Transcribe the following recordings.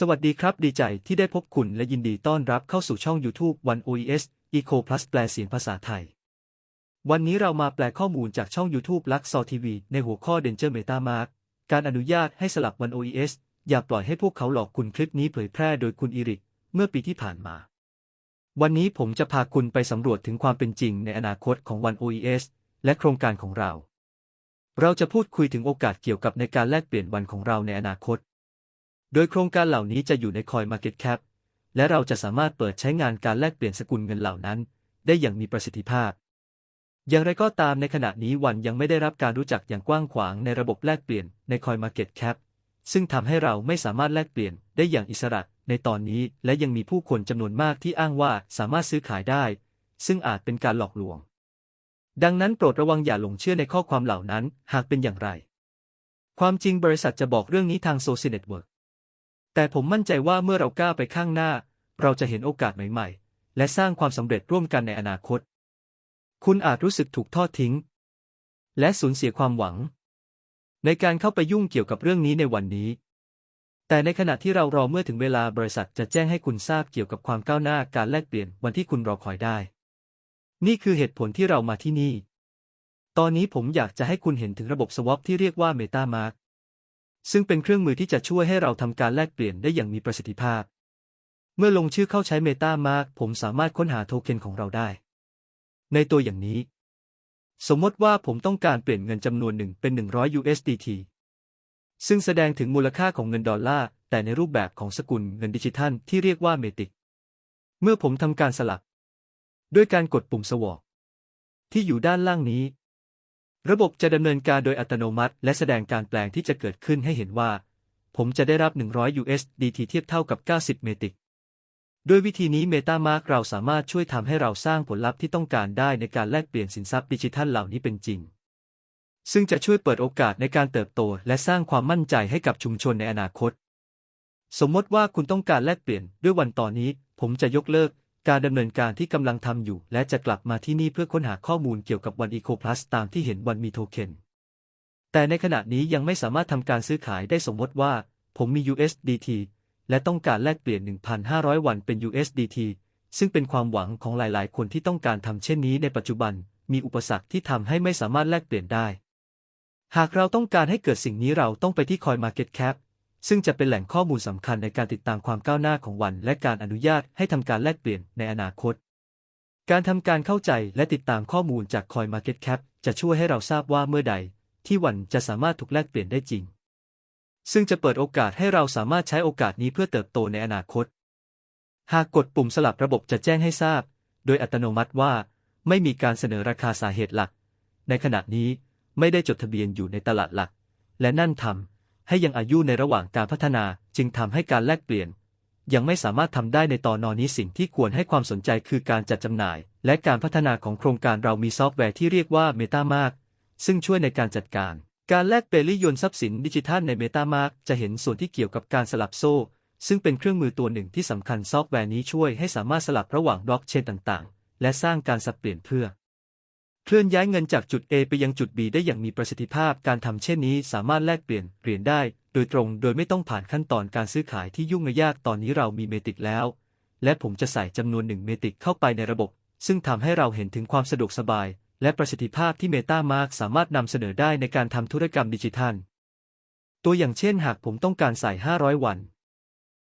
สวัสดีครับ ดีใจที่ได้พบคุณและยินดีต้อนรับเข้าสู่ช่อง YouTube 1 OES Eco Plus แปลเสียงภาษาไทย วันนี้เรามาแปลข้อมูลจากช่อง YouTube l u x o TV ในหัวข้อ Danger MetaMark การอนุญาตให้สลับ1 OES อย่าปล่อยให้พวกเขาหลอกคุณคลิปนี้เผยแพร่โดยคุณอีริก เมื่อปีที่ผ่านมา วันนี้ผมจะพาคุณไปสำรวจถึงความเป็นจริงในอนาคตของ1 OES และโครงการของเรา เราจะพูดคุยถึงโอกาสเกี่ยวกับในการแลกเปลี่ยนวันของเราในอนาคต โดยโครงการเหล่านี้จะอยู่ในคอย Market Cap และเราจะสามารถเปิดใช้งานการแลกเปลี่ยนสกุลเงินเหล่านั้น ได้อย่างมีประสิทธิภาพ อย่างไรก็ตามในขณะนี้วันยังไม่ได้รับการรู้จักอย่างกว้างขวางในระบบแลกเปลี่ยนในคอย Market Cap ซึ่งทำให้เราไม่สามารถแลกเปลี่ยนได้อย่างอิสระในตอนนี้และยังมีผู้คนจำนวนมากที่อ้างว่าสามารถซื้อขายได้ ซึ่งอาจเป็นการหลอกลวง ดังนั้นโปรดระวังอย่าหลงเชื่อในข้อความเหล่านั้นหากเป็นอย่างไร ความจริงบริษัทจะบอกเรื่องนี้ทางโซเชียลเน็ตเวิร์ก แต่ผมมั่นใจว่าเมื่อเราก้าวไปข้างหน้า เราจะเห็นโอกาสใหม่ ๆ และสร้างความสำเร็จร่วมกันในอนาคต คุณอาจรู้สึกถูกทอดทิ้ง และสูญเสียความหวัง ในการเข้าไปยุ่งเกี่ยวกับเรื่องนี้ในวันนี้ แต่ในขณะที่เรารอเมื่อถึงเวลาบริษัทจะแจ้งให้คุณทราบเกี่ยวกับความก้าวหน้าการแลกเปลี่ยนวันที่คุณรอคอยได้ นี่คือเหตุผลที่เรามาที่นี่ ตอนนี้ผมอยากจะให้คุณเห็นถึงระบบ swap ที่เรียกว่า MetaMask ซึ่งเป็นเครื่องมือที่จะช่วยให้เราทำการแลกเปลี่ยนได้อย่างมีประสิทธิภาพ เมื่อลงชื่อเข้าใช้ MetaMask ผมสามารถค้นหาโทเค็นของเราได้ ในตัวอย่างนี้ สมมติว่าผมต้องการเปลี่ยนเงินจำนวนหนึ่งเป็น 100 USDT ซึ่งแสดงถึงมูลค่าของเงินดอลลาร์ แต่ในรูปแบบของสกุลเงินดิจิทัลที่เรียกว่าเมติก เมื่อผมทำการสลับด้วยการกดปุ่มสวอปที่อยู่ด้านล่างนี้ ระบบจะดำเนินการโดยอัตโนมัติ และแสดงการแปลงที่จะเกิดขึ้นให้เห็นว่า ผมจะได้รับ 100 USDT เทียบเท่ากับ 90 เมติกด้วยวิธีนี้ MetaMask เราสามารถช่วยทำให้เราสร้างผลลัพธ์ที่ต้องการได้ในการแลกเปลี่ยนสินทรัพย์ดิจิทัลเหล่านี้เป็นจริง ซึ่งจะช่วยเปิดโอกาสในการเติบโต และสร้างความมั่นใจให้กับชุมชนในอนาคต สมมติว่าคุณต้องการแลกเปลี่ยนด้วยวันต่อนนี้ ผมจะยกเลิก การดำเนินการที่กำลังทำอยู่ และจะกลับมาที่นี่เพื่อค้นหาข้อมูลเกี่ยวกับวันอีโคพลัสตามที่เห็นวันมีโทเค็น แต่ในขณะนี้ยังไม่สามารถทำการซื้อขายได้สมมติว่า ผมมี USDT และต้องการแลกเปลี่ยน 1,500 วันเป็น USDT ซึ่งเป็นความหวังของหลาย ๆ คนที่ต้องการทำเช่นนี้ในปัจจุบัน มีอุปสรรคที่ทำให้ไม่สามารถแลกเปลี่ยนได้ หากเราต้องการให้เกิดสิ่งนี้เราต้องไปที่ CoinMarketCap ซึ่งจะเป็นแหล่งข้อมูลสำคัญในการติดตามความก้าวหน้าของวัน และการอนุญาตให้ทำการแลกเปลี่ยนในอนาคต การทำการเข้าใจและติดตามข้อมูลจาก CoinMarketCap จะช่วยให้เราทราบว่าเมื่อใด ที่วันจะสามารถถูกแลกเปลี่ยนได้จริง ซึ่งจะเปิดโอกาสให้เราสามารถใช้โอกาสนี้เพื่อเติบโตในอนาคต หากกดปุ่มสลับระบบจะแจ้งให้ทราบ โดยอัตโนมัติว่า ไม่มีการเสนอราคาสาเหตุหลัก ในขณะนี้ไม่ได้จดทะเบียนอยู่ในตลาดหลัก และนั่นทำ ให้ยังอายุในระหว่างการพัฒนาจึงทำให้การแลกเปลี่ยน ยังไม่สามารถทำได้ในตอนนอนนี้สิ่งที่ควรให้ความสนใจคือการจัดจำหน่าย และการพัฒนาของโครงการเรามีซอฟต์แวร์ที่เรียกว่า MetaMask ซึ่งช่วยในการจัดการ การแลกเปลี่ยนยนทรัพย์สินดิจิทัลใน MetaMask จะเห็นส่วนที่เกี่ยวกับการสลับโซ่ ซึ่งเป็นเครื่องมือตัวหนึ่งที่สำคัญซอฟต์แวร์นี้ช่วยให้สามารถสลับระหว่างบล็อกเชนต่างๆ และสร้างการสับเปลี่ยนเพื่อ เคลื่อนย้ายเงินจากจุด A ไปยังจุด B ได้อย่างมีประสิทธิภาพ การทำเช่นนี้สามารถแลกเปลี่ยนเหรียญได้ โดยตรง โดยไม่ต้องผ่านขั้นตอนการซื้อขายที่ยุ่งยาก ตอนนี้เรามีเมติกแล้ว และผมจะใส่จำนวนหนึ่งเมติกเข้าไปในระบบ ซึ่งทำให้เราเห็นถึงความสะดวกสบาย และประสิทธิภาพที่ MetaMask สามารถนำเสนอได้ในการทำธุรกรรมดิจิทัล ตัวอย่างเช่น หากผมต้องการใส่ 500 วัน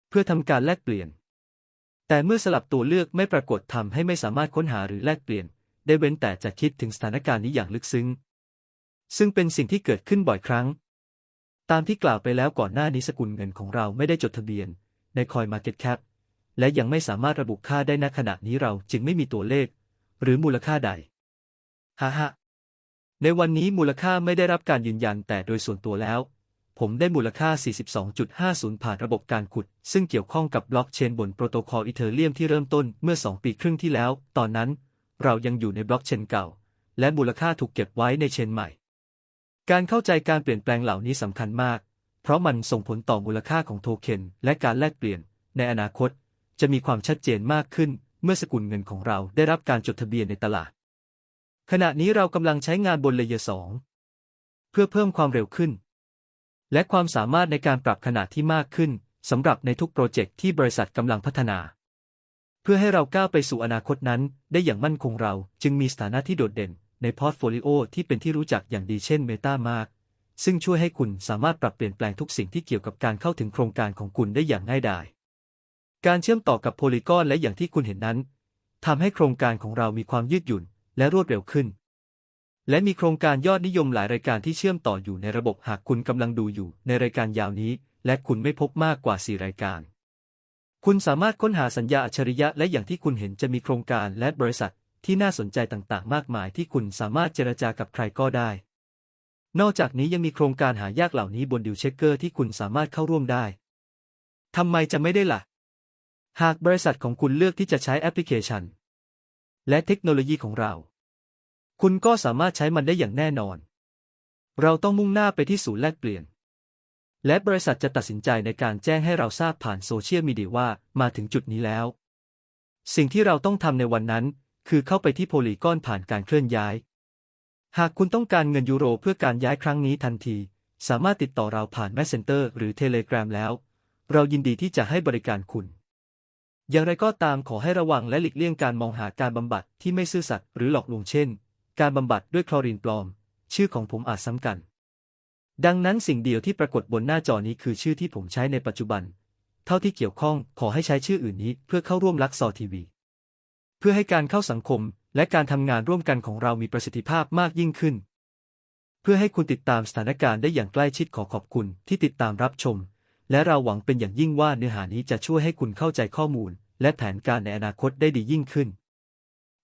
เพื่อทำการแลกเปลี่ยน แต่เมื่อสลับตัวเลือกไม่ปรากฏทำให้ไม่สามารถค้นหาหรือแลกเปลี่ยน ได้เว้นแต่จะคิดถึงสถานการณ์นี้อย่างลึกซึ้ง ซึ่งเป็นสิ่งที่เกิดขึ้นบ่อยครั้ง ตามที่กล่าวไปแล้วก่อนหน้านี้สกุลเงินของเราไม่ได้จดทะเบียน ใน CoinMarketCap และยังไม่สามารถระบุค่าได้ณขณะนี้เราจึงไม่มีตัวเลข หรือมูลค่าใดฮ่าฮในวันนี้มูลค่าไม่ได้รับการยืนยันแต่โดยส่วนตัวแล้ว ผมได้มูลค่า 42.50 ผ่านระบบการขุด ซึ่งเกี่ยวข้องกับบล็อกเชนบนโปรโตคอลอีเธอเรียมที่เริ่มต้นเมื่อ 2 ปีครึ่งที่แล้ว ตอนนั้น เรายังอยู่ในบล็อกเชนเก่า และมูลค่าถูกเก็บไว้ในเชนใหม่ การเข้าใจการเปลี่ยนแปลงเหล่านี้สำคัญมาก เพราะมันส่งผลต่อมูลค่าของโทเค็นและการแลกเปลี่ยน ในอนาคต จะมีความชัดเจนมากขึ้น เมื่อสกุลเงินของเราได้รับการจดทะเบียนในตลาด ขณะนี้เรากำลังใช้งานบนเลเยอร์สองเพื่อเพิ่มความเร็วขึ้น และความสามารถในการปรับขนาดที่มากขึ้นสำหรับในทุกโปรเจกต์ที่บริษัทกำลังพัฒนา พื่อให้เราก้าวไปสู่อนาคตนั้น ได้อย่างมั่นคงเราจึงมีสถานะที่โดดเด่น ในพอร์ตโฟลิโอที่เป็นที่รู้จักอย่างดีเช่น Meta มาก ซึ่งช่วยให้คุณสามารถปรับเปลี่ยนแปลงทุกสิ่งที่เกี่ยวกับการเข้าถึงโครงการของคุณได้อย่างง่ายดาย การเชื่อมต่อกับโพลีกอนและอย่างที่คุณเห็นนั้นทำให้โครงการของเรามีความยืดหยุ่น และรวดเร็วขึ้น และมีโครงการยอดนิยมหลายรายการที่เชื่อมต่ออยู่ในระบบหากคุณกำลังดูอยู่ในรายการยาวนี้ และคุณไม่พบมากกว่า 4 รายการ คุณสามารถค้นหาสัญญาอัจฉริยะและอย่างที่คุณเห็นจะมีโครงการและบริษัทที่น่าสนใจต่างๆ มากมายที่คุณสามารถเจรจากับใครก็ได้ นอกจากนี้ยังมีโครงการหายากเหล่านี้บนดิวเช็คเกอร์ที่คุณสามารถเข้าร่วมได้ ทำไมจะไม่ได้ล่ะ หากบริษัทของคุณเลือกที่จะใช้แอปพลิเคชัน และเทคโนโลยีของเรา คุณก็สามารถใช้มันได้อย่างแน่นอน เราต้องมุ่งหน้าไปที่ศูนย์แลกเปลี่ยน และบริษัทจะตัดสินใจในการแจ้งให้เราทราบผ่านโซเชียลมีเดียว่ามาถึงจุดนี้แล้ว สิ่งที่เราต้องทำในวันนั้น คือเข้าไปที่โพลีกอนผ่านการเคลื่อนย้าย หากคุณต้องการเงินยูโรเพื่อการย้ายครั้งนี้ทันที สามารถติดต่อเราผ่าน Messenger หรือ Telegram แล้ว เรายินดีที่จะให้บริการคุณ อย่างไรก็ตามขอให้ระวังและหลีกเลี่ยงการมองหาการบำบัดที่ไม่ซื่อสัตย์หรือหลอกลวงเช่น การบำบัดด้วยคลอรีนปลอม ชื่อของผมอาจซ้ำกัน ดังนั้นสิ่งเดียวที่ปรากฏบนหน้าจอนี้คือชื่อที่ผมใช้ในปัจจุบัน เท่าที่เกี่ยวข้องขอให้ใช้ชื่ออื่นนี้เพื่อเข้าร่วมลักซอทีวี เพื่อให้การเข้าสังคมและการทำงานร่วมกันของเรามีประสิทธิภาพมากยิ่งขึ้น เพื่อให้คุณติดตามสถานการณ์ได้อย่างใกล้ชิดขอขอบคุณที่ติดตามรับชม และเราหวังเป็นอย่างยิ่งว่าเนื้อหานี้จะช่วยให้คุณเข้าใจข้อมูล และแผนการในอนาคตได้ดียิ่งขึ้น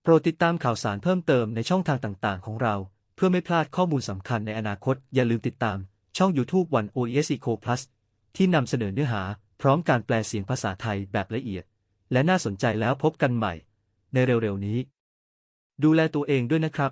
โปรดติดตามข่าวสารเพิ่มเติมในช่องทางต่าง ๆ ของเรา เพื่อไม่พลาดข้อมูลสำคัญในอนาคต อย่าลืมติดตาม ช่อง YouTube วัน OES Eco Plus ที่นำเสนอเนื้อหา พร้อมการแปลเสียงภาษาไทยแบบละเอียด และน่าสนใจแล้วพบกันใหม่ ในเร็วๆนี้ ดูแลตัวเองด้วยนะครับ